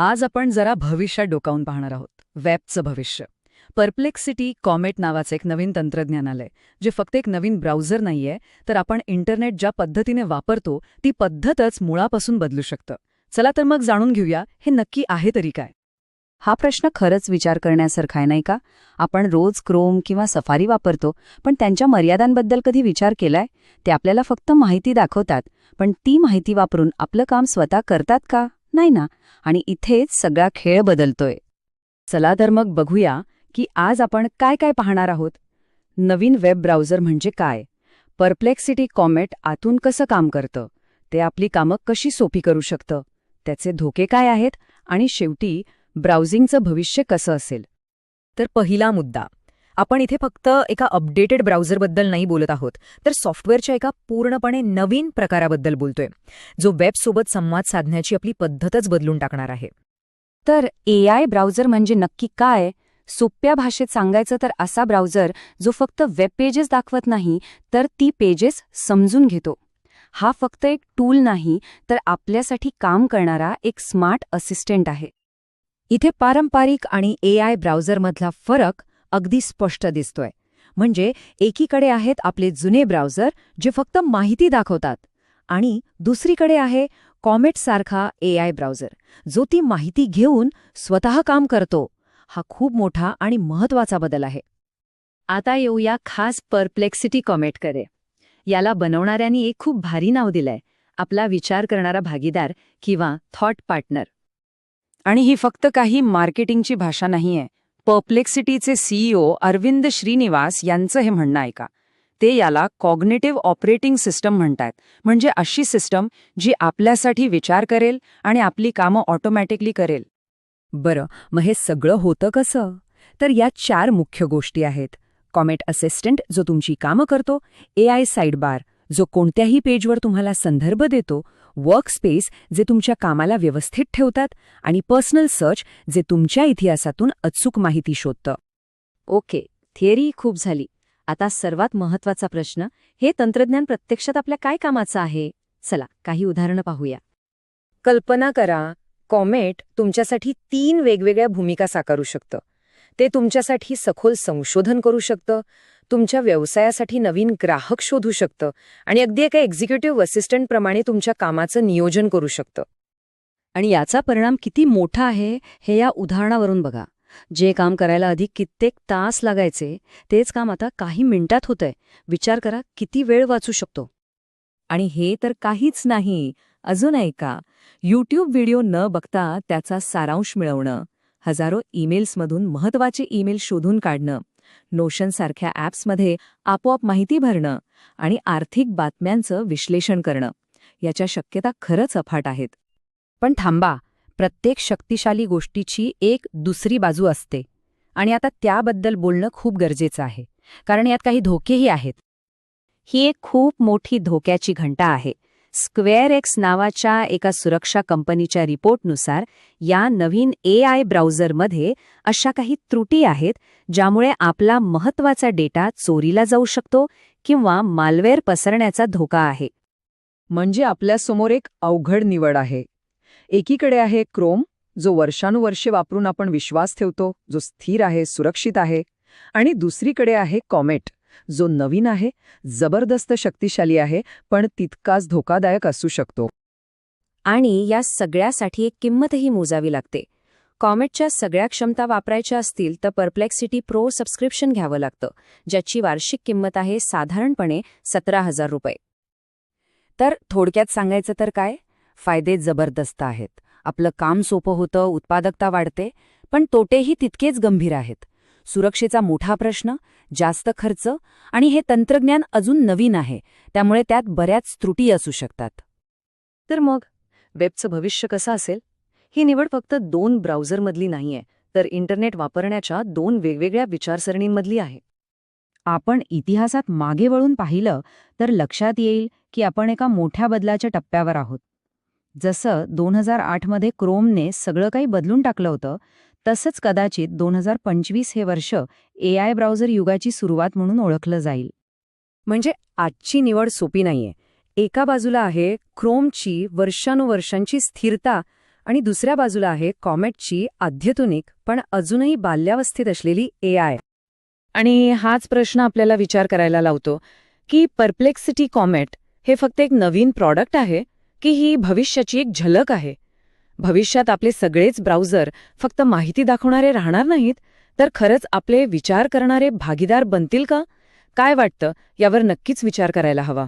आज आपण जरा भविष्यात डोकावून पाहणार आहोत. वेबचं भविष्य. परप्लेक्सिटी कॉमेट नावाचं एक नवीन तंत्रज्ञान आलंय. जे फक्त एक नवीन ब्राउझर नाहीये तर आपण इंटरनेट ज्या पद्धतीने वापरतो ती पद्धतच मुळापासून बदलू शकतं. चला तर मग जाणून घेऊया हे नक्की आहे तरी काय? हा प्रश्न खरंच विचार करण्यासारखा आहे नाही का? आपण रोज क्रोम किंवा सफारी वापरतो पण त्यांच्या मर्यादांबद्दल कधी विचार केलाय? ते आपल्याला फक्त माहिती दाखवतात पण ती माहिती वापरून आपलं काम स्वतः करतात का? नाही ना? आणि इथेच सगळा खेळ बदलतोय. चला तर मग बघूया की आज आपण काय काय पाहणार आहोत. नवीन वेब ब्राउझर म्हणजे काय? परप्लेक्सिटी कॉमेट आतून कसं काम करतं? ते आपली कामं कशी सोपी करू शकतं? त्याचे धोके काय आहेत? आणि शेवटी ब्राउझिंगचं भविष्य कसं असेल? तर पहिला मुद्दा आपण इथे फक्त एका अपडेटेड ब्राउझरबद्दल नाही बोलत आहोत तर सॉफ्टवेअरच्या एका पूर्णपणे नवीन प्रकाराबद्दल बोलतोय जो वेबसोबत संवाद साधण्याची आपली पद्धतच बदलून टाकणार आहे. तर ए आय ब्राउझर म्हणजे नक्की काय? सोप्या भाषेत सांगायचं तर असा ब्राउझर जो फक्त वेब पेजेस दाखवत नाही तर ती पेजेस समजून घेतो. हा फक्त एक टूल नाही तर आपल्यासाठी काम करणारा एक स्मार्ट असिस्टंट आहे. इथे पारंपरिक आणि ए आय ब्राउझरमधला फरक अगदी स्पष्ट दिसतोय. म्हणजे एकीकडे आहेत आपले जुने ब्राउझर जे फक्त माहिती दाखवतात आणि दुसरीकडे आहे कॉमेटसारखा ए आय ब्राउझर जो ती माहिती घेऊन स्वतः काम करतो. हा खूप मोठा आणि महत्त्वाचा बदल आहे. आता येऊया खास परप्लेक्सिटी कॉमेटकडे. याला बनवणाऱ्यांनी एक खूप भारी नाव दिलंय आपला विचार करणारा भागीदार किंवा थॉट पार्टनर आणि ही फक्त काही मार्केटिंगची भाषा नाहीये पर्प्लेक्सिटीचे सीईओ अरविंद श्रीनिवास यांचं हे म्हणणं ऐका. ते याला कॉग्नेटिव्ह ऑपरेटिंग सिस्टम म्हणतात म्हणजे अशी सिस्टम जी आपल्यासाठी विचार करेल आणि आपली कामं ऑटोमॅटिकली करेल. बरं मग हे सगळं होतं कसं? तर यात चार मुख्य गोष्टी आहेत. कॉमेट असिस्टंट जो तुमची कामं करतो. ए आय साईडबार जो कोणत्याही पेजवर तुम्हाला संदर्भ देतो. वर्कस्पेस जे तुमच्या कामाला व्यवस्थित ठेवतात आणि पर्सनल सर्च जे तुमच्या इतिहासातून अचूक माहिती शोधतं. ओके थिअरी खूप झाली. आता सर्वात महत्त्वाचा प्रश्न हे तंत्रज्ञान प्रत्यक्षात आपल्या काय कामाचं आहे? चला काही उदाहरणं पाहूया. कल्पना करा कॉमेट तुमच्यासाठी तीन वेगवेगळ्या भूमिका साकारू शकतं. ते तुमच्यासाठी सखोल संशोधन करू शकतं तुमच्या व्यवसायासाठी नवीन ग्राहक शोधू शकतं आणि अगदी एका एक्झिक्युटिव्ह असिस्टंटप्रमाणे तुमच्या कामाचं नियोजन करू शकतं. आणि याचा परिणाम किती मोठा आहे हे या उदाहरणावरून बघा. जे काम करायला आधी कित्येक तास लागायचे तेच काम आता काही मिनिटात होतंय. विचार करा किती वेळ वाचू शकतो? आणि हे तर काहीच नाही अजून ऐका. यूट्यूब व्हिडिओ न बघता त्याचा सारांश मिळवणं. हजारो ईमेल्समधून महत्त्वाचे ईमेल शोधून काढणं नोशनसारख्या ॲप्समध्ये आपोआप माहिती भरणं आणि आर्थिक बातम्यांचं विश्लेषण करणं याच्या शक्यता खरंच अफाट आहेत. पण थांबा प्रत्येक शक्तिशाली गोष्टीची एक दुसरी बाजू असते आणि आता त्याबद्दल बोलणं खूप गरजेचं आहे कारण यात काही धोकेही आहेत. ही एक खूप मोठी धोक्याची घंटा आहे. स्क्वेअर एक्स नावाच्या एका सुरक्षा कंपनीच्या रिपोर्टनुसार या नवीन ए आय ब्राउझरमध्ये अशा काही त्रुटी आहेत ज्यामुळे आपला महत्त्वाचा डेटा चोरीला जाऊ शकतो किंवा मालवेअर पसरण्याचा धोका आहे. म्हणजे आपल्यासमोर एक अवघड निवड आहे. एकीकडे आहे क्रोम जो वर्षानुवर्षे वापरून आपण विश्वास ठेवतो जो स्थिर आहे सुरक्षित आहे आणि दुसरीकडे आहे कॉमेट. जो नवीन आहे जबरदस्त शक्तिशाली आहे पण तितकाच धोकादायक असू शकतो. आणि या सगळ्यासाठी एक किंमतही मोजावी लागते. कॉमेटच्या सगळ्या क्षमता वापरायच्या असतील तर परप्लेक्सिटी प्रो सबस्क्रिप्शन घ्यावं लागतं ज्याची वार्षिक किंमत आहे साधारणपणे सतरा हजार रुपये. तर थोडक्यात सांगायचं तर काय? फायदे जबरदस्त आहेत. आपलं काम सोपं होतं उत्पादकता वाढते पण तोटेही तितकेच गंभीर आहेत. सुरक्षेचा मोठा प्रश्न जास्त खर्च आणि हे तंत्रज्ञान अजून नवीन आहे त्यामुळे त्यात बऱ्याच त्रुटी असू शकतात. तर मग वेबचं भविष्य कसं असेल? ही निवड फक्त दोन ब्राउझरमधली नाहीये तर इंटरनेट वापरण्याच्या दोन वेगवेगळ्या विचारसरणींमधली आहे. आपण इतिहासात मागे वळून पाहिलं तर लक्षात येईल की आपण एका मोठ्या बदलाच्या टप्प्यावर आहोत. जसं दोन हजार आठमध्ये क्रोमने सगळं काही बदलून टाकलं होतं तसंच कदाचित दोन हजार पंचवीस हे वर्ष ए आय ब्राउझर युगाची सुरुवात म्हणून ओळखलं जाईल. म्हणजे आजची निवड सोपी नाहीये. एका बाजूला आहे क्रोमची वर्षानुवर्षांची स्थिरता आणि दुसऱ्या बाजूला आहे कॉमेटची आध्यतुनिक पण अजूनही बाल्यावस्थेत असलेली ए आय. आणि हाच प्रश्न आपल्याला विचार करायला लावतो की परप्लेक्सिटी कॉमेट हे फक्त एक नवीन प्रॉडक्ट आहे की ही भविष्याची एक झलक आहे? भविष्यात आपले सगळेच ब्राउझर फक्त माहिती दाखवणारे राहणार नाहीत? तर खरंच आपले विचार करणारे भागीदार बनतील का? काय वाटतं? यावर नक्कीच विचार करायला हवा.